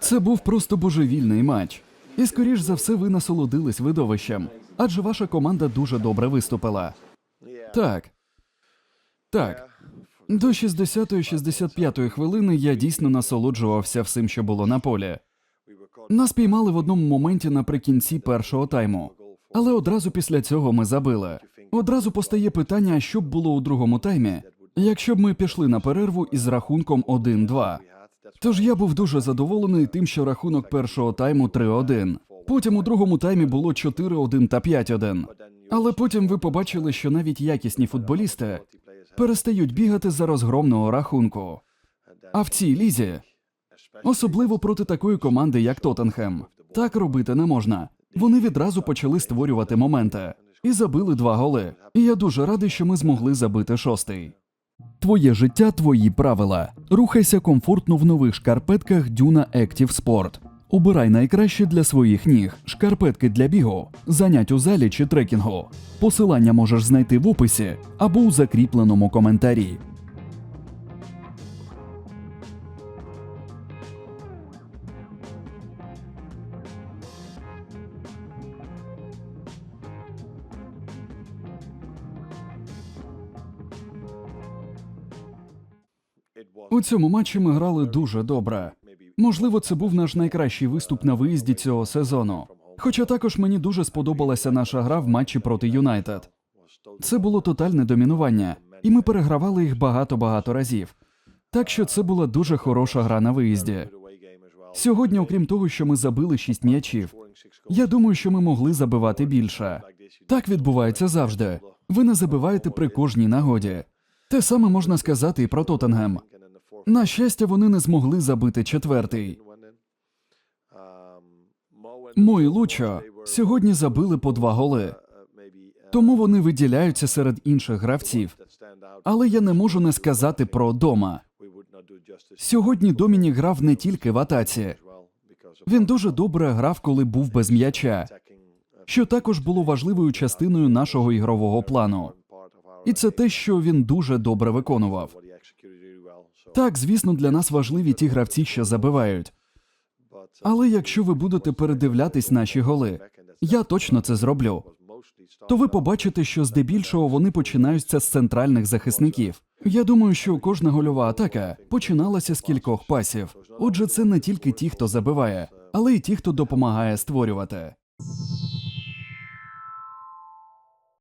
Це був просто божевільний матч. І скоріш за все ви насолодились видовищем, адже ваша команда дуже добре виступила. Так. Так. До 60-65 хвилини я дійсно насолоджувався всім, що було на полі. Нас піймали в одному моменті наприкінці першого тайму. Але одразу після цього ми забили. Одразу постає питання, що б було у другому таймі, якщо б ми пішли на перерву із рахунком 1-2. Тож я був дуже задоволений тим, що рахунок першого тайму 3-1. Потім у другому таймі було 4-1 та 5-1. Але потім ви побачили, що навіть якісні футболісти перестають бігати за розгромного рахунку. А в цій лізі, особливо проти такої команди, як Тоттенхем, так робити не можна. Вони відразу почали створювати моменти і забили два голи. І я дуже радий, що ми змогли забити шостий. Твоє життя, твої правила. Рухайся комфортно в нових шкарпетках Duna Active Sport. Обирай найкраще для своїх ніг, шкарпетки для бігу, занять у залі чи трекінгу. Посилання можеш знайти в описі або у закріпленому коментарі. У цьому матчі ми грали дуже добре. Можливо, це був наш найкращий виступ на виїзді цього сезону. Хоча також мені дуже сподобалася наша гра в матчі проти Юнайтед. Це було тотальне домінування, і ми перегравали їх багато-багато разів. Так що це була дуже хороша гра на виїзді. Сьогодні, окрім того, що ми забили шість м'ячів, я думаю, що ми могли забивати більше. Так відбувається завжди. Ви не забиваєте при кожній нагоді. Те саме можна сказати і про Тоттенгем. На щастя, вони не змогли забити четвертий. Мої Лучо сьогодні забили по два голи, тому вони виділяються серед інших гравців. Але я не можу не сказати про дома. Сьогодні Домінік грав не тільки в атаці. Він дуже добре грав, коли був без м'яча, що також було важливою частиною нашого ігрового плану. І це те, що він дуже добре виконував. Так, звісно, для нас важливі ті гравці, що забивають. Але якщо ви будете передивлятись наші голи, я точно це зроблю. То ви побачите, що здебільшого вони починаються з центральних захисників. Я думаю, що кожна гольова атака починалася з кількох пасів. Отже, це не тільки ті, хто забиває, але й ті, хто допомагає створювати.